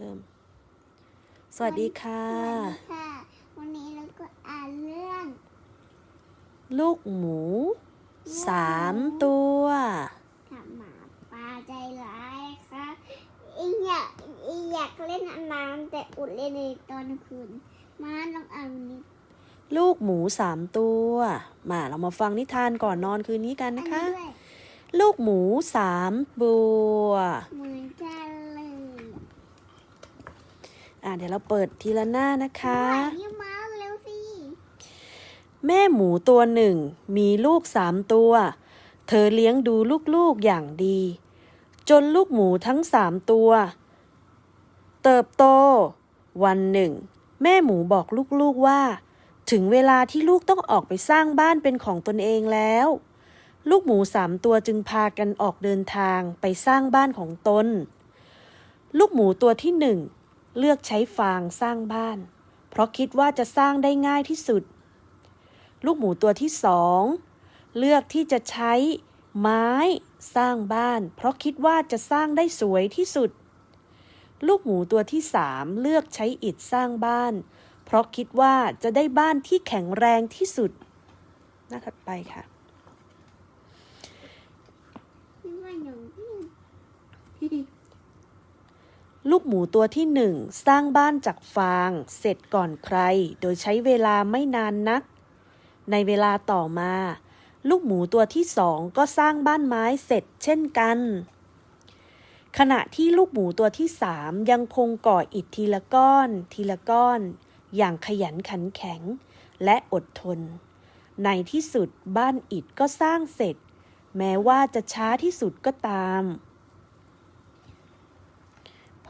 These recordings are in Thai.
เริ่มสวัสดีค่ะสวัสดีค่ะ วันนี้เราก็อ่านเรื่อง ลูกหมูสามตัวกับหมาป่าใจร้ายค่ะอีอยากอีอยากเล่นน้ำแต่อุดเล่นในตอนคืน มาลองอ่านวันนี้ลูกหมูสามตัว มาเรามาฟังนิทานก่อนนอนคืนนี้กันอันนะนี้คะด้วยลูกหมูสามตัวเหมือนกันเลย อะเดี๋ยวเราเปิดทีละหน้านะคะ นี่มาเร็วสิแม่หมูตัวหนึ่ง มีลูกสามตัว เธอเลี้ยงดูลูกๆอย่างดี จนลูกหมูทั้งสามตัว เติบโต วันหนึ่ง แม่หมูบอกลูกๆว่า ถึงเวลาที่ลูกต้องออกไปสร้างบ้านเป็นของตนเองแล้ว ลูกหมูสามตัวจึงพากันออกเดินทางไปสร้างบ้านของตน ลูกหมูตัวที่หนึ่ง เลือกใช้ฟางสร้างบ้าน เพราะคิดว่าจะสร้างได้ง่ายที่สุด ลูกหมูตัวที่สองเลือกที่จะใช้ไม้สร้างบ้าน เพราะคิดว่าจะสร้างได้สวยที่สุด ลูกหมูตัวที่สามเลือกใช้อิฐสร้างบ้าน เพราะคิดว่าจะได้บ้านที่แข็งแรงที่สุด หน้าถัดไปค่ะ นี่ว่าหนู ลูกหมูตัวที่หนึ่งสร้างบ้านจากฟาง เสร็จก่อนใคร โดยใช้เวลาไม่นานนัก ในเวลาต่อมา ลูกหมูตัวที่สองก็สร้างบ้านไม้เสร็จเช่นกัน ขณะที่ลูกหมูตัวที่สามยังคงก่ออิฐทีละก้อน ทีละก้อน อย่างขยันขันแข็ง และอดทน ในที่สุดบ้านอิฐก็สร้างเสร็จ แม้ว่าจะช้าที่สุดก็ตาม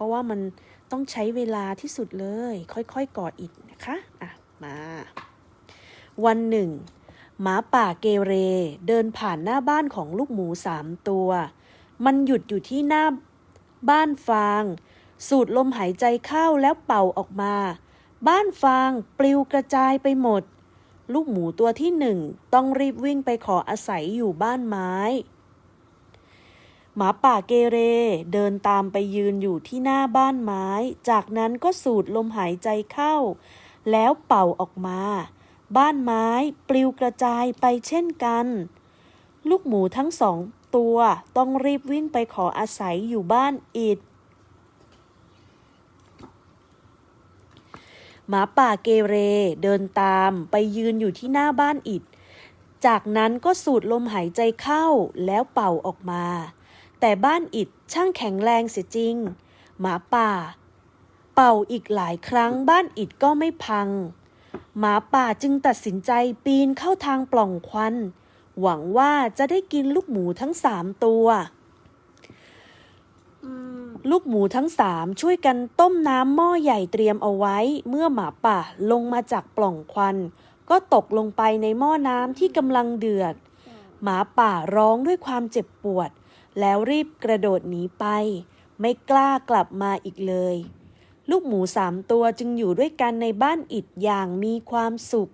ราะว่ามันต้องใช้เวลาที่สุดเลย ค่อยๆก่ออิฐนะคะอะมา วันหนึ่ง หมาป่าเกเร เดินผ่านหน้าบ้านของลูกหมูสามตัว มันหยุดอยู่ที่หน้าบ้านฟาง สูดลมหายใจเข้าแล้วเป่าออกมา บ้านฟางปลิวกระจายไปหมด ลูกหมูตัวที่หนึ่งต้องรีบวิ่งไปขออาศัยอยู่บ้านไม้ หมาป่าเกเรเดินตามไปยืนอยู่ที่หน้าบ้านไม้ จากนั้นก็สูดลมหายใจเข้า แล้วเป่าออกมา บ้านไม้ปลิวกระจายไปเช่นกัน ลูกหมูทั้งสองตัวต้องรีบวิ่งไปขออาศัยอยู่บ้านอิดหมาป่าเกเรเดินตามไปยืนอยู่ที่หน้าบ้านอิด จากนั้นก็สูดลมหายใจเข้าแล้วเป่าออกมา แต่บ้านอิดช่างแข็งแรงเสียจริง หมาป่า เป่าอีกหลายครั้งบ้านอิดก็ไม่พัง หมาป่าจึงตัดสินใจปีนเข้าทางปล่องควัน หวังว่าจะได้กินลูกหมูทั้งสามตัวลูกหมูทั้งสามช่วยกันต้มน้ำหม้อใหญ่เตรียมเอาไว้ เมื่อหมาป่าลงมาจากปล่องควัน ก็ตกลงไปในหม้อน้ำที่กำลังเดือด หมาป่าร้องด้วยความเจ็บปวด แล้วรีบกระโดดหนีไป ไม่กล้ากลับมาอีกเลย ลูกหมูสามตัวจึงอยู่ด้วยกันในบ้านอิฐอย่างมีความสุข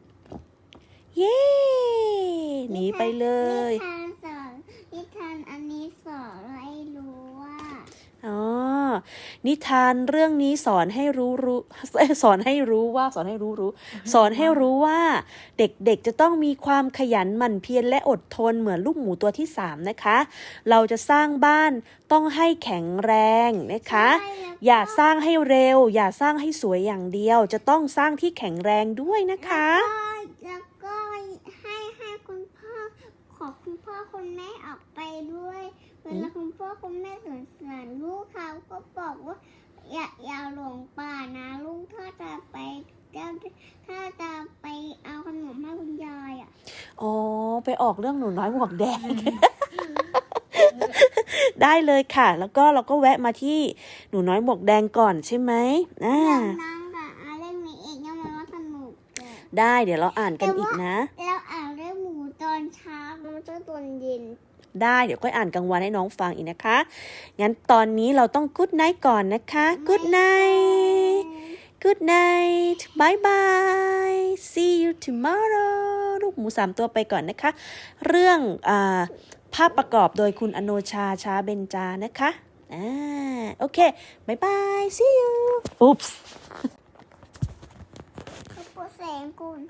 เย้หนีไปเลย นิทานสอนนิทานอันนี้สอนให้รู้ว่า อ๋อ นิทานเรื่องนี้สอนให้รู้รู้เอ้ยสอนให้รู้ว่าสอนให้รู้รู้ สอนให้รู้ว่าเด็กๆจะต้องมีความขยันหมั่นเพียรและอดทนเหมือนลูกหมูตัวที่สามนะคะ เราจะสร้างบ้านต้องให้แข็งแรงนะคะใช่แล้วก็อย่าสร้างให้เร็ว อย่าสร้างให้สวยอย่างเดียว จะต้องสร้างที่แข็งแรงด้วยนะคะ แล้วก็ให้ให้คุณพ่อขอคุณ พ่อคุณแม่ออกไปด้วย เวลาคุณพ่อคุณแม่สงสารลูกเขาก็บอกว่า อย่าอย่าหลงป่านะลูกถ้าจะไปถ้าจะไปเอาขนมให้คุณยายอะอ๋อไปออกเรื่องหนูน้อยหมวกแดงได้เลยค่ะ แล้วก็เราก็แวะมาที่หนูน้อยหมวกแดงก่อนใช่ไหมอ่าอยากนั่งกับอ่านเรื่องนี้อีกยังไงว่าสนุกอะได้เดี๋ยวเราอ่านกันอีกนะ แล้ว ก็ตอนเย็น ได้เดี๋ยวค่อยอ่านกลางวันให้น้องฟังอีกนะคะ งั้นตอนนี้เราต้องกุ๊ดไนท์ก่อนนะคะกุ๊ดไนท์กุ๊ดไนท์บายบาย see you tomorrow ลูกหมูสามตัวไปก่อนนะคะ เรื่องอาภาพประกอบโดยคุณอโนชาชาเบนจานะคะอ่าโอเคบายบาย see you oops เขาปวดแสงคุณ